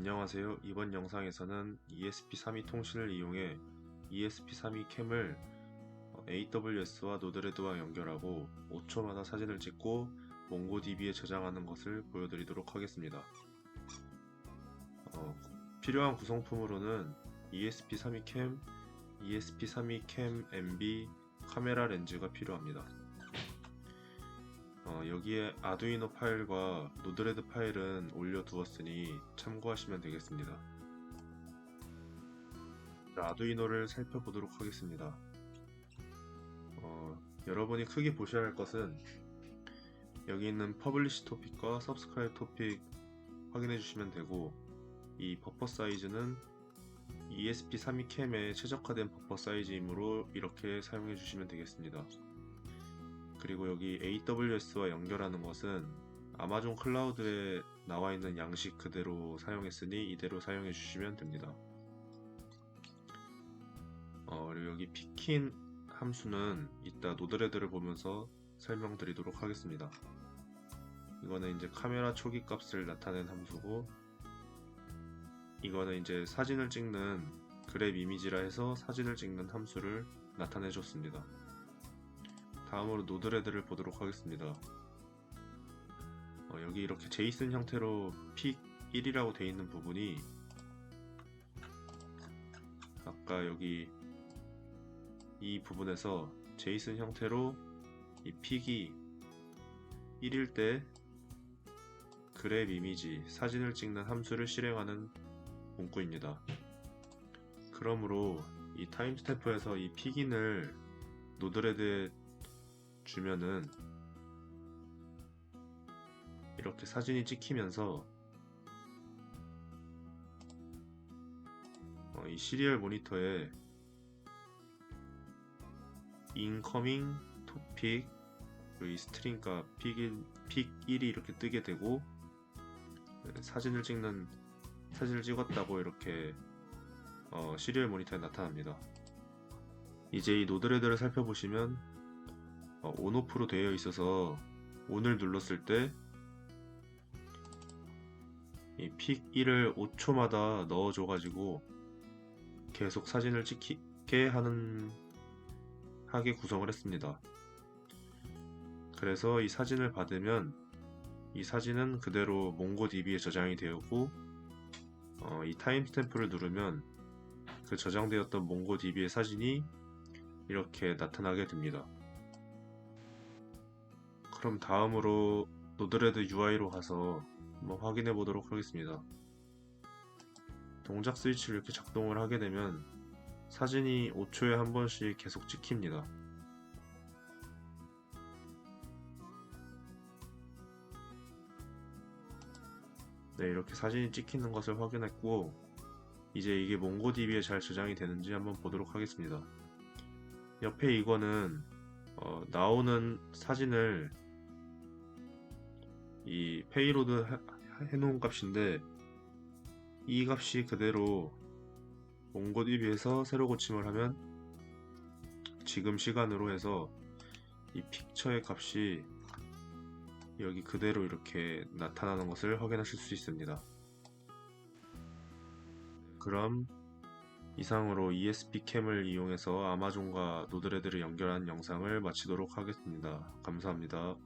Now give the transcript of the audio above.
안녕하세요. 이번 영상에서는 ESP32 통신을 이용해 ESP32 캠을 AWS와 노드레드와 연결하고 5초마다 사진을 찍고 몽고DB에 저장하는 것을 보여드리도록 하겠습니다. 어, 필요한 구성품으로는 ESP32 캠, ESP32 캠 MB 카메라 렌즈가 필요합니다. 어, 여기에 아두이노 파일과 노드레드 파일은 올려두었으니 참고하시면 되겠습니다. 자, 아두이노를 살펴보도록 하겠습니다. 어, 여러분이 크게 보셔야 할 것은 여기 있는 퍼블리시 토픽과 서브스크라이브 토픽 확인해 주시면 되고 이 버퍼 사이즈는 ESP32 캠에 최적화된 버퍼 사이즈이므로 이렇게 사용해 주시면 되겠습니다. 그리고 여기 AWS와 연결하는 것은 아마존 클라우드에 나와 있는 양식 그대로 사용했으니 이대로 사용해 주시면 됩니다. 어, 그리고 여기 피킨 함수는 이따 노드레드를 보면서 설명드리도록 하겠습니다. 이거는 이제 카메라 초기 값을 나타낸 함수고 이거는 이제 사진을 찍는 그랩 이미지라 해서 사진을 찍는 함수를 나타내 줬습니다. 다음으로 노드레드를 보도록 하겠습니다. 어, 여기 이렇게 제이슨 형태로 픽 1이라고 되어 있는 부분이 아까 여기 이 부분에서 제이슨 형태로 이 픽이 1일 때 그랩 이미지 사진을 찍는 함수를 실행하는 문구입니다. 그러므로 이 타임스탬프에서 이 픽인을 노드레드에 주면은 이렇게 사진이 찍히면서 어, 이 시리얼 모니터에 인커밍 토픽 이 스트링 값 픽1, 픽1이 이렇게 뜨게 되고 사진을 찍는 사진을 찍었다고 이렇게 어, 시리얼 모니터에 나타납니다. 이제 이 노드레드를 살펴보시면 어, 온오프로 되어 있어서 ON을 눌렀을 때이픽 1을 5초마다 넣어줘 가지고 계속 사진을 찍히게 하는 하게 구성을 했습니다. 그래서 이 사진을 받으면 이 사진은 그대로 몽고DB에 저장이 되었고 어, 이 타임스탬프를 누르면 그 저장되었던 몽고DB의 사진이 이렇게 나타나게 됩니다. 그럼 다음으로 노드레드 UI로 가서 한번 확인해 보도록 하겠습니다. 동작 스위치를 이렇게 작동을 하게 되면 사진이 5초에 한 번씩 계속 찍힙니다. 네, 이렇게 사진이 찍히는 것을 확인했고 이제 이게 몽고DB에 잘 저장이 되는지 한번 보도록 하겠습니다. 옆에 이거는 어, 나오는 사진을 이 페이로드 해놓은 값인데 이 값이 그대로 몽고DB에서 새로 고침을 하면 지금 시간으로 해서 이 픽처의 값이 여기 그대로 이렇게 나타나는 것을 확인하실 수 있습니다. 그럼 이상으로 ESP 캠을 이용해서 아마존과 노드레드를 연결한 영상을 마치도록 하겠습니다. 감사합니다.